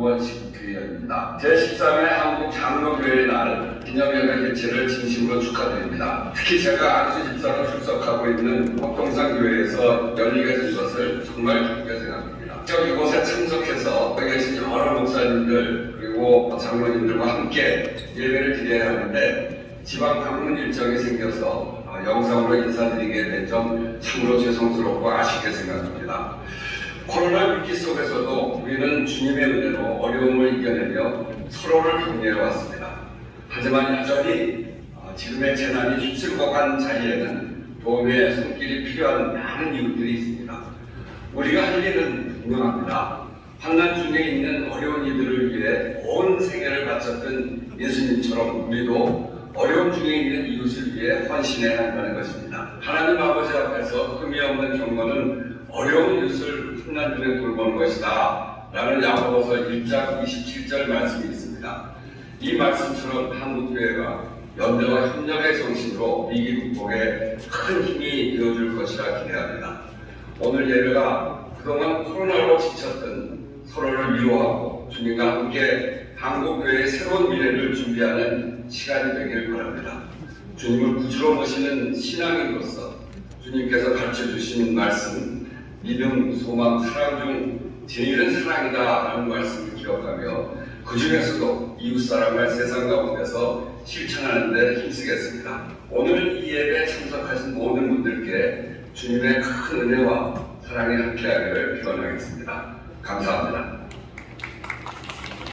우원식 교회입니다. 제13회 한국 장로교회 날 기념예배 개최를 진심으로 축하드립니다. 특히 제가 안수 집사로 출석하고 있는 법동산 교회에서 열리게 된 것을 정말 기쁘게 생각합니다. 저 이곳에 참석해서 계신 여러 목사님들 그리고 장로님들과 함께 예배를 드려야 하는데 지방 방문 일정이 생겨서 어, 영상으로 인사드리게 된 점 참으로 죄송스럽고 아쉽게 생각합니다. 코로나 위기 속에서도 우리는 주님의 은혜로 어려움을 이겨내며 서로를 격려해 왔습니다. 하지만 여전히 어, 지금의 재난이 휩쓸고 간 자리에는 도움의 손길이 필요한 많은 이웃들이 있습니다. 우리가 할 일은 분명합니다. 환난 중에 있는 어려운 이들을 위해 온 생애를 바쳤던 예수님처럼 우리도 어려움 중에 있는 이웃을 위해 헌신해야 한다는 것입니다. 하나님 아버지 앞에서 흠이 없는 경건은 어려운 이웃을 환난 중에 돌보는 것이다. 라는 야고보서 1장 27절 말씀이 있습니다. 이 말씀처럼 한국교회가 연대와 협력의 정신으로 위기 극복에 큰 힘이 되어줄 것이라 기대합니다. 오늘 예배가 그동안 코로나로 지쳤던 서로를 위로하고 주님과 함께 한국교회의 새로운 미래를 준비하는 시간이 되길 바랍니다. 주님을 구주로 모시는 신앙인으로서 주님께서 가르쳐 주신 말씀, 믿음, 소망, 사랑 중 제일은 사랑이다 라는 말씀을 기억하며 그 중에서도 이웃 사랑을 세상 가운데서 실천하는 데 힘쓰겠습니다. 오늘 이 예배에 참석하신 모든 분들께 주님의 큰 은혜와 사랑이 함께하기를 기원하겠습니다. 감사합니다.